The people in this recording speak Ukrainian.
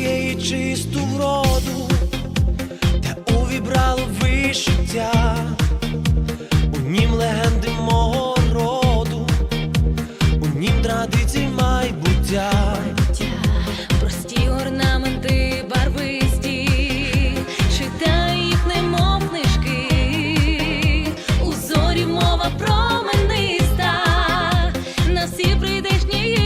землі чисту вроду, те увібрало вишиття, у нім легенди мого роду, у нім традицій майбуття. Прості орнаменти барвисті, читай їх, немов книжки, у зорі мова промениста, на всі прийдешні